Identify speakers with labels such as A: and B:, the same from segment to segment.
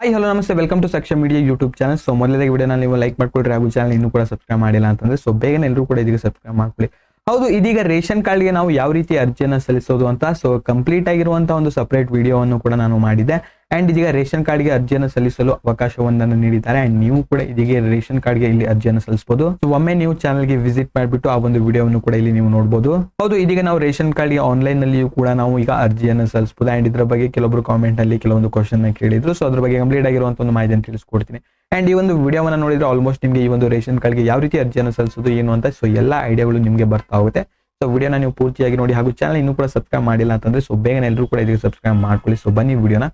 A: Hi hello ನಮಸ್ತೆ. Welcome to ಸಕ್ಷ media YouTube channel so ಮೊದಲದಾಗಿ ವಿಡಿಯೋನ ನೀವು ಲೈಕ್ ಮಾಡ್ಕೊಳ್ರಿ. ಹಾಗೂ ಚಾನಲ್ ಇನ್ನೂ ಕೂಡ ಸಬ್ಸ್ಕ್ರೈಬ್ ಮಾಡಿಲ್ಲ ಅಂತಂದ್ರೆ ಸೊ ಬೇಗನೆ ಎಲ್ಲರೂ ಕೂಡ ಇದೀಗ ಸಬ್ಸ್ಕ್ರೈಬ್ ಮಾಡ್ಕೊಳ್ಳಿ ಹೌದು, ಇದೀಗ ರೇಷನ್ ಕಾರ್ಡ್ಗೆ ನಾವು ಯಾವ ರೀತಿ ಅರ್ಜಿಯನ್ನು ಸಲ್ಲಿಸೋದು ಅಂತ ಸೊ ಕಂಪ್ಲೀಟ್ ಆಗಿರುವಂತಹ ಒಂದು ಸಪರೇಟ್ ವಿಡಿಯೋವನ್ನು ಕೂಡ ನಾನು ಮಾಡಿದ್ದೆ. ಅಂಡ್ ಇದೀಗ ರೇಷನ್ ಕಾರ್ಡ್ಗೆ ಅರ್ಜಿಯನ್ನು ಸಲ್ಲಿಸಲು ಅವಕಾಶವೊಂದನ್ನು ನೀಡಿದ್ದಾರೆ. ಅಂಡ್ ನೀವು ಕೂಡ ಇದೀಗ ರೇಷನ್ ಕಾರ್ಡ್ಗೆ ಇಲ್ಲಿ ಅರ್ಜಿಯನ್ನು ಸಲ್ಲಿಸಬಹುದು. ಒಮ್ಮೆ ನೀವು ಚಾನಲ್ಗೆ ವಿಸಿಟ್ ಮಾಡಿಬಿಟ್ಟು ಆ ಒಂದು ವಿಡಿಯೋವನ್ನು ಕೂಡ ಇಲ್ಲಿ ನೀವು ನೋಡಬಹುದು ಹೌದು, ಇದೀಗ ನಾವು ರೇಷನ್ ಕಾರ್ಡ್ಗೆ ಆನ್ಲೈನ್ ನಲ್ಲಿಯೂ ಕೂಡ ನಾವು ಈಗ ಅರ್ಜಿಯನ್ನು ಸಲ್ಲಿಸಬಹುದು. ಅಂಡ್ ಇದರ ಬಗ್ಗೆ ಕೆಲವೊಬ್ರು ಕಾಮೆಂಟ್ ಅಲ್ಲಿ ಕೆಲವೊಂದು ಕ್ವಶನ್ ಕೇಳಿದ್ರು. ಸೊ ಅದ್ರ ಬಗ್ಗೆ ಕಂಪ್ಲೀಟ್ ಆಗಿರುವಂತ ಒಂದು ಮಾಹಿತಿಯನ್ನು ತಿಳಿಸ್ಕೊಡ್ತೀನಿ. ಅಂಡ್ ಈ ಒಂದು ವಿಡಿಯೋವನ್ನು ನೋಡಿದ್ರೆ ಆಲ್ಮೋಸ್ಟ್ ನಿಮಗೆ ಈ ಒಂದು ರೇಷನ್ ಕಾರ್ಡ್ಗೆ ಯಾವ ರೀತಿ ಅರ್ಜಿಯನ್ನು ಸಲ್ಲಿಸೋದು, ಏನು ಅಂತ ಸೊ ಎಲ್ಲ ಐಡಿಯಾಗಳು ನಿಮಗೆ ಬರ್ತಾ ಹೋಗುತ್ತೆ. ಸೊ ವಿಡಿಯೋನ ನೀವು ಪೂರ್ತಿಯಾಗಿ ನೋಡಿ ಹಾಗೂ ಚಾನಲ್ ಇನ್ನೂ ಕೂಡ ಸಬ್ಸ್ಕ್ರೈಬ್ ಮಾಡಿಲ್ಲ ಅಂತಂದ್ರೆ ಸೊ ಬೇಗನೆ ಎಲ್ಲರೂ ಕೂಡ ಇದಕ್ಕೆ ಸಬ್ಸ್ಕ್ರೈಬ್ ಮಾಡ್ಕೊಳ್ಳಿ. ಸೊ ಬನ್ನಿ ವಿಡಿಯೋನ.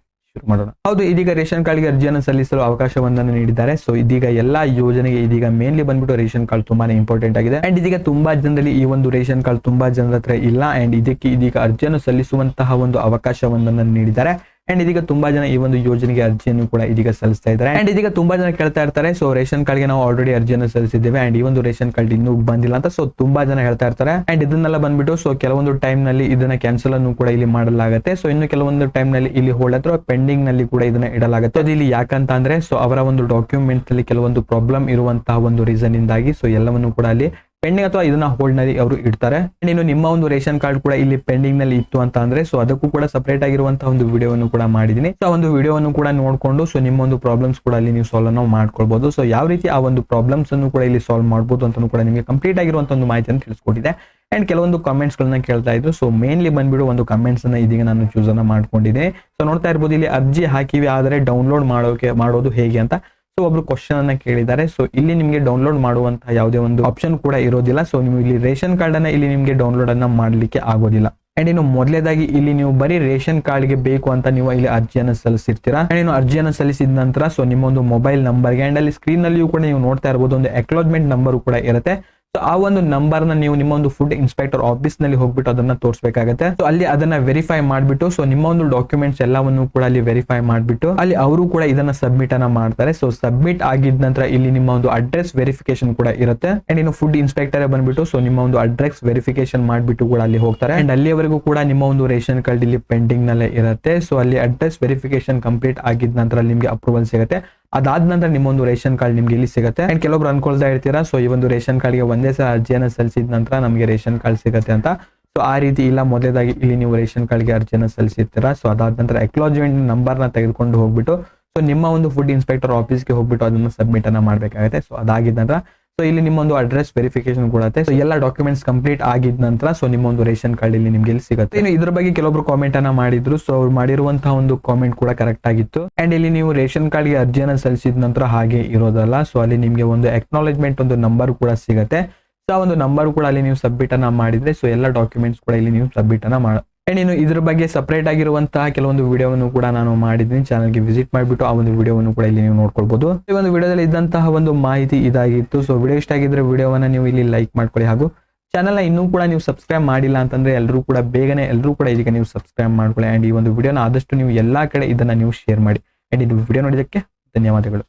A: ಮಾಡೋಣ. ಹೌದು, ಇದೀಗ ರೇಷನ್ ಕಾರ್ಡ್ಗೆ ಅರ್ಜಿಯನ್ನು ಸಲ್ಲಿಸಲು ಅವಕಾಶವೊಂದನ್ನು ನೀಡಿದ್ದಾರೆ. ಸೊ ಇದೀಗ ಎಲ್ಲಾ ಯೋಜನೆಗೆ ಇದೀಗ ಮೇನ್ಲಿ ಬಂದ್ಬಿಟ್ಟು ರೇಷನ್ ಕಾರ್ಡ್ ತುಂಬಾನೇ ಇಂಪಾರ್ಟೆಂಟ್ ಆಗಿದೆ. ಅಂಡ್ ಇದೀಗ ತುಂಬಾ ಜನರಲ್ಲಿ ಈ ಒಂದು ರೇಷನ್ ಕಾರ್ಡ್ ತುಂಬಾ ಜನರ ಹತ್ರ ಇಲ್ಲ. ಅಂಡ್ ಇದಕ್ಕೆ ಇದೀಗ ಅರ್ಜಿಯನ್ನು ಸಲ್ಲಿಸುವಂತಹ ಒಂದು ಅವಕಾಶವೊಂದನ್ನು ನೀಡಿದ್ದಾರೆ. ಅಂಡ್ ಇದೀಗ ತುಂಬಾ ಜನ ಈ ಒಂದು ಯೋಜನೆಗೆ ಅರ್ಜಿಯನ್ನು ಕೂಡ ಇದೀಗ ಸಲ್ಲಿಸ್ತಾ ಇದ್ದಾರೆ. ಅಂಡ್ ಇದೀಗ ತುಂಬಾ ಜನ ಕೇಳ್ತಾ ಇರ್ತಾರೆ ಸೊ ರೇಷನ್ ಕಾರ್ಡ್ಗೆ ನಾವು ಆಲ್ರೆಡಿ ಅರ್ಜಿಯನ್ನು ಸಲ್ಲಿಸಿದ್ದೇವೆ. ಅಂಡ್ ಈ ಒಂದು ರೇಷನ್ ಕಾರ್ಡ್ ಇನ್ನೂ ಬಂದಿಲ್ಲ ಅಂತ ಸೊ ತುಂಬಾ ಜನ ಹೇಳ್ತಾ ಇರ್ತಾರೆ. ಅಂಡ್ ಇದನ್ನೆಲ್ಲ ಬಂದ್ಬಿಟ್ಟು ಸೊ ಕೆಲವೊಂದು ಟೈಮ್ನಲ್ಲಿ ಇದನ್ನ ಕ್ಯಾನ್ಸಲ್ ಅನ್ನು ಕೂಡ ಇಲ್ಲಿ ಮಾಡಲಾಗುತ್ತೆ. ಸೊ ಇನ್ನು ಕೆಲವೊಂದು ಟೈಮ್ನಲ್ಲಿ ಇಲ್ಲಿ ಹೋಲ್ಡ್ ಅಥವಾ ಪೆಂಡಿಂಗ್ನಲ್ಲಿ ಕೂಡ ಇದನ್ನ ಇಡಲಾಗುತ್ತೆ. ಅದು ಇಲ್ಲಿ ಯಾಕಂತ ಅಂದ್ರೆ ಸೊ ಅವರ ಒಂದು ಡಾಕ್ಯುಮೆಂಟ್ ಅಲ್ಲಿ ಕೆಲವೊಂದು ಪ್ರಾಬ್ಲಮ್ ಇರುವಂತಹ ಒಂದು ರೀಸನ್ ಇಂದಾಗಿ ಸೊ ಎಲ್ಲವನ್ನು ಕೂಡ ಅಲ್ಲಿ ಪೆಂಡಿಂಗ್ ಅಥವಾ ಇದನ್ನ ಹೋಲ್ಡ್ನಲ್ಲಿ ಅವರು ಇಡ್ತಾರೆ. ಇನ್ನು ನಿಮ್ಮ ಒಂದು ರೇಷನ್ ಕಾರ್ಡ್ ಕೂಡ ಇಲ್ಲಿ ಪೆಂಡಿಂಗ್ನಲ್ಲಿ ಇತ್ತು ಅಂತ ಅಂದ್ರೆ ಸೊ ಅದಕ್ಕೂ ಕೂಡ ಸಪರೇಟ್ ಆಗಿರುವಂತಹ ಒಂದು ವಿಡಿಯೋವನ್ನು ಕೂಡ ಮಾಡಿದೀನಿ ಸೊ ಒಂದು ವಿಡಿಯೋವನ್ನು ಕೂಡ ನೋಡ್ಕೊಂಡು ಸೊ ನಿಮ್ಮ ಒಂದು ಪ್ರಾಬ್ಲಮ್ಸ್ ಕೂಡ ಇಲ್ಲಿ ನೀವು ಸಾಲ್ವ್ ಅನ್ನು ಮಾಡ್ಕೊಳ್ಬಹುದು ಸೊ ಯಾವ ರೀತಿ ಆ ಒಂದು ಪ್ರಾಬ್ಲಮ್ಸ್ ಅನ್ನು ಕೂಡ ಇಲ್ಲಿ ಸಾಲ್ವ್ ಮಾಡಬಹುದು ಅಂತ ಕೂಡ ನಿಮಗೆ ಕಂಪ್ಲೀಟ್ ಆಗಿರುವಂತಹ ಒಂದು ಮಾಹಿತಿಯನ್ನು ತಿಳಿಸ್ಕೊಟ್ಟಿದೆ. ಅಂಡ್ ಕೆಲವೊಂದು ಕಾಮೆಂಟ್ಸ್ ಗಳನ್ನ ಕೇಳ್ತಾ ಇದ್ರು ಸೊ ಮೇನ್ಲಿ ಬಂದ್ಬಿಡು ಒಂದು ಕಮೆಂಟ್ಸ್ ಅನ್ನ ಇದೀಗ ನಾನು ಚೂಸ್ ಅನ್ನ ಮಾಡ್ಕೊಂಡಿದ್ದೀನಿ. ಸೊ ನೋಡ್ತಾ ಇರ್ಬೋದು, ಇಲ್ಲಿ ಅರ್ಜಿ ಹಾಕಿವಿ, ಆದರೆ ಡೌನ್ಲೋಡ್ ಮಾಡೋಕೆ, ಮಾಡೋದು ಹೇಗೆ ಅಂತ. ಸೊ ಒಬ್ರು ಕ್ವಶನ್ ಅನ್ನ ಕೇಳಿದ್ದಾರೆ. ಸೊ ಇಲ್ಲಿ ನಿಮಗೆ ಡೌನ್ಲೋಡ್ ಮಾಡುವಂತಹ ಯಾವುದೇ ಒಂದು ಆಪ್ಷನ್ ಕೂಡ ಇರೋದಿಲ್ಲ. ಸೊ ನೀವು ಇಲ್ಲಿ ರೇಷನ್ ಕಾರ್ಡ್ ಅನ್ನ ಇಲ್ಲಿ ನಿಮಗೆ ಡೌನ್ಲೋಡ್ ಅನ್ನ ಮಾಡ್ಲಿಕ್ಕೆ ಆಗೋದಿಲ್ಲ. ಅಂಡ್ ಇನ್ನು ಮೊದಲೇದಾಗಿ ಇಲ್ಲಿ ನೀವು ಬರೀ ರೇಷನ್ ಕಾರ್ಡ್ಗೆ ಬೇಕು ಅಂತ ನೀವು ಇಲ್ಲಿ ಅರ್ಜಿಯನ್ನು ಸಲ್ಲಿಸಿರ್ತೀರಾ? ಅಂಡ್ ಇನ್ನು ಅರ್ಜಿಯನ್ನು ಸಲ್ಲಿಸಿದ ನಂತರ ಸೊ ನಿಮ್ಮ ಒಂದು ಮೊಬೈಲ್ ನಂಬರ್ಗೆ ಅಂಡ್ ಅಲ್ಲಿ ಸ್ಕ್ರೀನ್ ನಲ್ಲಿಯೂ ಕೂಡ ನೀವು ನೋಡ್ತಾ ಇರಬಹುದು ಒಂದು ಅಕ್ಲಾಜ್ಮೆಂಟ್ ನಂಬರ್ ಕೂಡ ಇರುತ್ತೆ. ಆ ಒಂದು ನಂಬರ್ನ ನೀವು ನಿಮ್ಮ ಒಂದು ಫುಡ್ ಇನ್ಸ್ಪೆಕ್ಟರ್ ಆಫೀಸ್ನಲ್ಲಿ ಹೋಗ್ಬಿಟ್ಟು ಅದನ್ನ ತೋರಿಸಬೇಕಾಗುತ್ತೆ. ಸೊ ಅಲ್ಲಿ ಅದನ್ನ ವೆರಿಫೈ ಮಾಡ್ಬಿಟ್ಟು ಸೊ ನಿಮ್ಮ ಒಂದು ಡಾಕ್ಯುಮೆಂಟ್ಸ್ ಎಲ್ಲವನ್ನು ಕೂಡ ಅಲ್ಲಿ ವೆರಿಫೈ ಮಾಡ್ಬಿಟ್ಟು, ಅಲ್ಲಿ ಅವರು ಕೂಡ ಇದನ್ನ ಸಬ್ಮಿಟ್ ಅನ್ನ ಮಾಡ್ತಾರೆ. ಸೊ ಸಬ್ಮಿಟ್ ಆಗಿದ ನಂತರ ಇಲ್ಲಿ ನಿಮ್ಮ ಒಂದು ಅಡ್ರೆಸ್ ವೆರಿಫಿಕೇಶನ್ ಕೂಡ ಇರುತ್ತೆ. ಅಂಡ್ ಇನ್ನು ಫುಡ್ ಇನ್ಸ್ಪೆಕ್ಟರ್ ಬಂದ್ಬಿಟ್ಟು ಸೊ ನಿಮ್ಮ ಒಂದು ಅಡ್ರೆಸ್ ವೆರಿಫಿಕೇಶನ್ ಮಾಡ್ಬಿಟ್ಟು ಕೂಡ ಅಲ್ಲಿ ಹೋಗ್ತಾರೆ. ಅಂಡ್ ಅಲ್ಲಿವರೆಗೂ ಕೂಡ ನಿಮ್ಮ ಒಂದು ರೇಷನ್ ಕಾರ್ಡ್ ಇಲ್ಲಿ ಪೆಂಡಿಂಗ್ ನಲ್ಲೇ ಇರುತ್ತೆ. ಸೊ ಅಲ್ಲಿ ಅಡ್ರೆಸ್ ವೆರಿಫಿಕೇಶನ್ ಕಂಪ್ಲೀಟ್ ಆಗಿದ ನಂತರ ನಿಮಗೆ ಅಪ್ರೂವಲ್ ಸಿಗುತ್ತೆ. ಅದಾದ ನಂತರ ನಿಮ್ಮ ಒಂದು ರೇಷನ್ ಕಾರ್ಡ್ ನಿಮ್ಗೆ ಇಲ್ಲಿ ಸಿಗುತ್ತೆ. ಅಂಡ್ ಕೆಲವೊಬ್ರು ಅನ್ಕೊಳ್ತಾ ಇರ್ತೀರಾ, ಸೊ, ಈ ಒಂದು ರೇಷನ್ ಕಾರ್ಡ್ಗೆ ಒಂದೇ ಸಲ ಅರ್ಜಿಯನ್ನು ಸಲ್ಲಿಸಿದ ನಂತರ ನಮಗೆ ರೇಷನ್ ಕಾರ್ಡ್ ಸಿಗುತ್ತೆ ಅಂತ. ಸೊ ಆ ರೀತಿ ಇಲ್ಲ ಮೊದಲೇದಾಗಿ ಇಲ್ಲಿ ನೀವು ರೇಷನ್ ಕಾರ್ಡ್ಗೆ ಅರ್ಜಿಯನ್ನು ಸಲ್ಲಿಸಿರ್ತೀರಾ. ಸೊ ಅದಾದ ನಂತರ ಅಕ್ಲಾಜ್ಮೆಂಟ್ ನಂಬರ್ನ ತೆಗೆದುಕೊಂಡು ಹೋಗ್ಬಿಟ್ಟು ಸೊ ನಿಮ್ಮ ಒಂದು ಫುಡ್ ಇನ್ಸ್ಪೆಕ್ಟರ್ ಆಫೀಸ್ಗೆ ಹೋಗ್ಬಿಟ್ಟು ಅದನ್ನು ಸಬ್ಮಿಟ್ ಅನ್ನ ಮಾಡಬೇಕಾಗುತ್ತೆ. ಸೊ ಅದಾಗಿದ್ದ ನಂತರ ಸೊ ಇಲ್ಲಿ ನಿಮ್ಮೊಂದು ಅಡ್ರೆಸ್ ವೆರಿಫಿಕೇಶನ್ ಕೊಡುತ್ತೆ ಸೊ ಎಲ್ಲ ಡಾಕ್ಯುಮೆಂಟ್ಸ್ ಕಂಪ್ಲೀಟ್ ಆಗಿದ ನಂತರ ಸೊ ನಿಮ್ಮೊಂದು ರೇಷನ್ ಕಾರ್ಡ್ ಇಲ್ಲಿ ನಿಮ್ಗೆ ಇಲ್ಲಿ ಸಿಗುತ್ತೆ. ಇನ್ನು ಇದ್ರ ಬಗ್ಗೆ ಕೆಲವೊಬ್ರು ಕಾಮೆಂಟ್ ಅನ್ನ ಮಾಡಿದ್ರು. ಸೊ ಅವ್ರು ಮಾಡಿರುವಂತಹ ಒಂದು ಕಾಮೆಂಟ್ ಕೂಡ ಕರೆಕ್ಟ್ ಆಗಿತ್ತು. ಅಂಡ್ ಇಲ್ಲಿ ನೀವು ರೇಷನ್ ಕಾರ್ಡ್ಗೆ ಅರ್ಜಿಯನ್ನು ಸಲ್ಲಿಸಿದ ನಂತರ ಹಾಗೆ ಇರೋದಲ್ಲ. ಸೊ ಅಲ್ಲಿ ನಿಮ್ಗೆ ಒಂದು ಎಕ್ನಾಲೆಜ್ಮೆಂಟ್ ಒಂದು ನಂಬರ್ ಕೂಡ ಸಿಗುತ್ತೆ. ಸೊ ಆ ಒಂದು ನಂಬರ್ ಕೂಡ ಅಲ್ಲಿ ನೀವು ಸಬ್ಮಿಟ್ ಅನ್ನ ಮಾಡಿದ್ರೆ ಸೊ ಎಲ್ಲ ಡಾಕ್ಯುಮೆಂಟ್ಸ್ ಕೂಡ ಇಲ್ಲಿ ನೀವು ಸಬ್ಮಿಟ್ ಅನ್ನ ಅಂಡ್ ಇನ್ನು ಇದ್ರ ಬಗ್ಗೆ ಸಪ್ರೇಟ್ ಆಗಿರುವಂತಹ ಕೆಲವೊಂದು ವಿಡಿಯೋವನ್ನು ಕೂಡ ನಾನು ಮಾಡಿದ್ದೀನಿ. ಚಾನಲ್ಗೆ ವಿಸಿಟ್ ಮಾಡಿಬಿಟ್ಟು ಆ ಒಂದು ವಿಡಿಯೋವನ್ನು ಕೂಡ ಇಲ್ಲಿ ನೀವು ನೋಡ್ಕೊಳ್ಬೋದು. ಈ ಒಂದು ವಿಡಿಯೋದಲ್ಲಿ ಇದ್ದಂತಹ ಒಂದು ಮಾಹಿತಿ ಇದಾಗಿತ್ತು. ಸೊ ವಿಡಿಯೋ ಇಷ್ಟ ಆಗಿದ್ರೆ ವಿಡಿಯೋವನ್ನ ನೀವು ಇಲ್ಲಿ ಲೈಕ್ ಮಾಡ್ಕೊಳ್ಳಿ. ಹಾಗೂ ಚಾನಲ್ನ ಇನ್ನೂ ಕೂಡ ನೀವು ಸಬ್ಸ್ಕ್ರೈಬ್ ಮಾಡಿಲ್ಲ ಅಂತಂದ್ರೆ ಎಲ್ಲರೂ ಕೂಡ ಬೇಗನೆ ಎಲ್ಲರೂ ಕೂಡ ಇದಕ್ಕೆ ನೀವು ಸಬ್ಸ್ಕ್ರೈಬ್ ಮಾಡ್ಕೊಳ್ಳಿ. ಆ್ಯಂಡ್ ಈ ಒಂದು ವಿಡಿಯೋನ ಆದಷ್ಟು ನೀವು ಎಲ್ಲಾ ಕಡೆ ಇದನ್ನ ನೀವು ಶೇರ್ ಮಾಡಿ. ಆ್ಯಂಡ್ ಇದು ವಿಡಿಯೋ ನೋಡಿದಕ್ಕೆ ಧನ್ಯವಾದಗಳು.